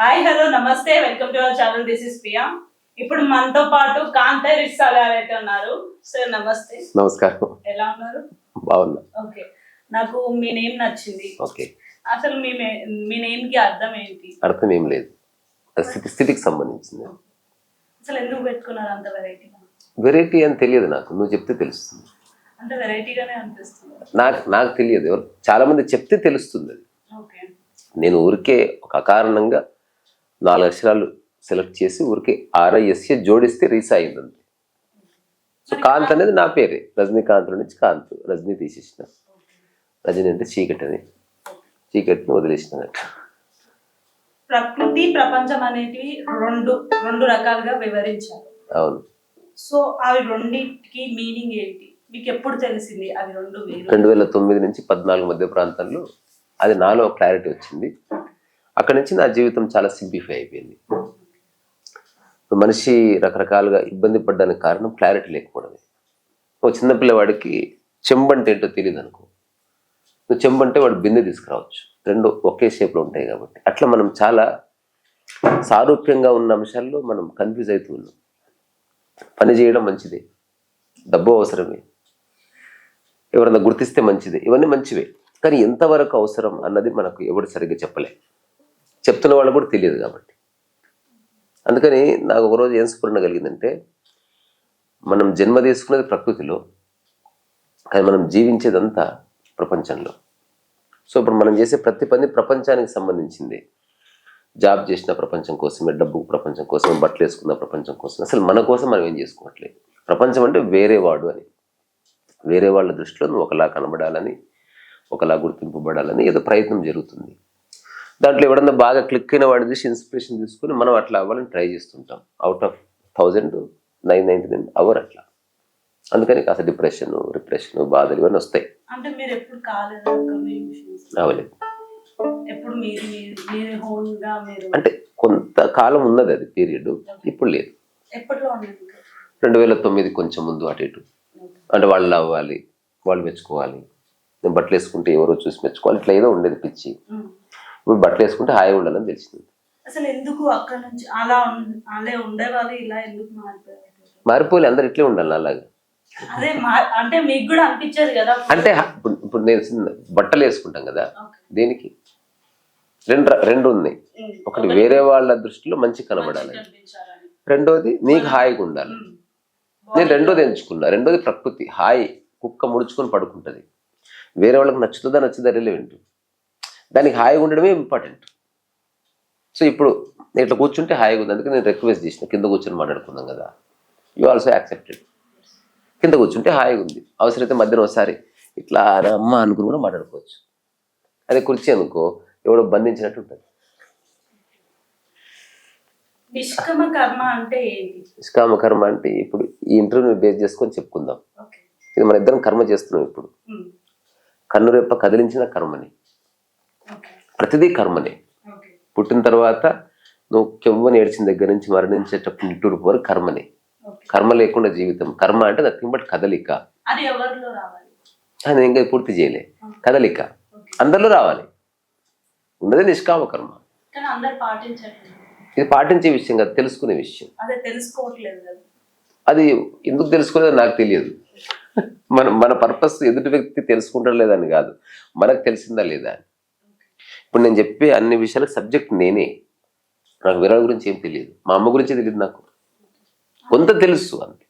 Hi hello namaste welcome to our channel this is Priya ఇప్పుడు మనతో పాటు కాంతే రిస్సా గారు అయితే ఉన్నారు. సార్ నమస్తే. నమస్కారం. ఎలా ఉన్నారు? బాగున్నా. ఓకే నాకు మీ నేమ్ నచ్చింది. ఓకే అసలు మీ మే- నేమ్కి అర్థం ఏంటి? అర్థం ఏం లేదు. స్థితి స్థితికి సంబంధించింది. అసలు ఎందుకు పెట్టుకున్నారు అంత వెరైటీగా వెరైటీ అని తెలియదు నాకు. నువ్వు చెప్తే తెలుస్తుంది. అంటే వెరైటీగానే అనిపిస్తుంది. నాకు నాకు తెలియదు. ఎవరు చాలా మంది చెప్తే తెలుస్తుంది అది. నేను ఊరికే ఒక అకారణంగా నాలుగు అక్షరాలు సెలెక్ట్ చేసి ఊరికే ఆర్ఐఎస్ఏ జోడిస్తే రీసా అయింది అంతే సో కాంత్ అనేది నా పేరే. రజనీకాంత్ నుంచి కాంత్ రజనీ తీసేసిన. రజనీ అంటే చీకటి అని. చీకటిని వదిలేసినట్టు ప్రకృతి ప్రపంచం అనేటివి రెండు రెండు రకాలుగా వివరించారు. అవును. సో అవి రెండింటికి మీనింగ్ ఏంటి? మీకు ఎప్పుడు తెలిసింది అవి రెండు రెండు వేల తొమ్మిది నుంచి పద్నాలుగు మధ్య ప్రాంతాల్లో అది నాలో క్లారిటీ వచ్చింది. అక్కడి నుంచి నా జీవితం చాలా సింప్లిఫై అయిపోయింది. మనిషి రకరకాలుగా ఇబ్బంది పడడానికి కారణం క్లారిటీ లేకపోవడమే. ఓ చిన్నపిల్లవాడికి చెంబంటే ఏంటో తెలియదు అనుకో నువ్వు చెంబంటే వాడు బిందె తీసుకురావచ్చు. రెండు ఒకే షేప్లో ఉంటాయి కాబట్టి. అట్లా మనం చాలా సారూప్యంగా ఉన్న అంశాల్లో మనం కన్ఫ్యూజ్ అవుతూ ఉన్నాం. పని చేయడం మంచిదే. డబ్బు అవసరమే. ఎవరన్నా గుర్తిస్తే మంచిదే. ఇవన్నీ మంచివే. కానీ ఎంతవరకు అవసరం అన్నది మనకు ఎవడు సరిగ్గా చెప్పలేదు చెప్తున్న వాళ్ళు కూడా తెలియదు కాబట్టి. అందుకని నాకు ఒకరోజు ఏం స్ఫురణ కలిగిందంటే మనం జన్మ తీసుకున్నది ప్రకృతిలో కానీ మనం జీవించేదంతా ప్రపంచంలో. సో ఇప్పుడు మనం చేసే ప్రతి పని ప్రపంచానికి సంబంధించింది. జాబ్ చేసిన ప్రపంచం కోసమే డబ్బు ప్రపంచం కోసమే బట్టలు వేసుకున్న ప్రపంచం కోసం అసలు మన కోసం మనం ఏం చేసుకోవట్లేదు. ప్రపంచం అంటే వేరే వాడు అని. వేరే వాళ్ళ దృష్టిలో నువ్వు ఒకలా కనబడాలని ఒకలా గుర్తింపబడాలని ఏదో ప్రయత్నం జరుగుతుంది. దాంట్లో ఎవడన్నా బాగా క్లిక్ అయిన వాడి చూసి ఇన్స్పిరేషన్ తీసుకుని మనం అట్లా అవ్వాలని ట్రై చేస్తుంటాం. Out of thousand nine ninety nine our అట్లా. అందుకని కాస్త డిప్రెషన్ రిప్రెషన్ బాధలు ఇవన్నీ వస్తాయి. అంటే మీరు ఎప్పుడు కాలేదు మీరు అంటే కొంతకాలం ఉన్నది అది పీరియడ్ ఇప్పుడు లేదు. రెండు వేల తొమ్మిది కొంచెం ముందు అటు ఇటు. అంటే వాళ్ళు అవ్వాలి వాళ్ళు మెచ్చుకోవాలి. నేను బట్టలు వేసుకుంటే ఎవరో చూసి మెచ్చుకోవాలి. ఇట్లా ఏదో ఉండేది పిచ్చి. ఇప్పుడు బట్టలు వేసుకుంటే హాయిగా ఉండాలని తెలిసింది అసలు ఎందుకు అక్కడ నుంచి అలా ఉన్- అలా ఉండేవాళ్ళు ఇలా ఎందుకు మారిపోయారు? మారిపోలే అందరు ఇట్లే ఉండాలి అలాగే. అదే అంటే మీకు కూడా అనిపించేది కదా? అంటే హ- ఇప్పుడు ఇప్పుడు నేను బట్టలు వేసుకుంటాం కదా. దేనికి రెండు రెండు ఉన్నాయి. ఒకటి వేరే వాళ్ళ దృష్టిలో మంచి కనిపించాలని. రెండోది నీకు హాయిగా ఉండాలి. నేను రెండోది ఎంచుకున్నా. రెండోది ప్రకృతి. హాయి కుక్క ముడుచుకొని పడుకుంటుంది. వేరే వాళ్ళకి నచ్చుతుందా నచ్చుదా రిలేవెంట్ దానికి హాయిగా ఉండడమే ఇంపార్టెంట్. సో ఇప్పుడు ఇట్లా కూర్చుంటే హాయిగా ఉంది. అందుకే నేను రిక్వెస్ట్ చేసిన. కింద కూర్చొని మాట్లాడుకుందాం కదా. యూ ఆల్సో యాక్సెప్టెడ్ కింద కూర్చుంటే హాయిగా ఉంది. అవసరమైతే మధ్యన ఒకసారి ఇట్లా అమ్మ అనుకుని కూడా మాట్లాడుకోవచ్చు. అదే కుర్చీ అనుకో. ఎవడో బంధించినట్టు ఉంటుంది. నిష్కమ కర్మ అంటే ఏంటి? నిష్కామ కర్మ అంటే ఇప్పుడు ఈ ఇంటర్వ్యూని బేస్ చేసుకొని చెప్పుకుందాం. ఇది మన ఇద్దరం కర్మ చేస్తున్నాం ఇప్పుడు. కన్ను రెప్ప కదిలించిన కర్మని. ప్రతిదీ కర్మనే. పుట్టిన తర్వాత నువ్వు కెవ్వని ఏడ్చిన దగ్గర నుంచి మరణించేటప్పుడు నిట్టూర్పు వరకు కర్మనే. కర్మ లేకుండా జీవితం. కర్మ అంటే నథింగ్ బట్ కదలిక. అది ఇంకా పూర్తి చేయలే. కదలిక. అందరిలో రావాలి. ఉన్నదే నిష్కామ కర్మ. ఇది పాటించే విషయం కాదు తెలుసుకునే విషయం. అదే ఎందుకు తెలుసుకోలేదో నాకు తెలియదు. మన మన పర్పస్ ఎదుటి వ్యక్తి తెలుసుకుంటాడు లేదని కాదు. మనకు తెలిసిందా లేదా అని. ఇప్పుడు నేను చెప్పే అన్ని విషయాలకు సబ్జెక్ట్ నేనే. నాకు విరాళ గురించి ఏం తెలియదు. మా అమ్మ గురించి తెలియదు నాకు. కొంత తెలుసు అంతే.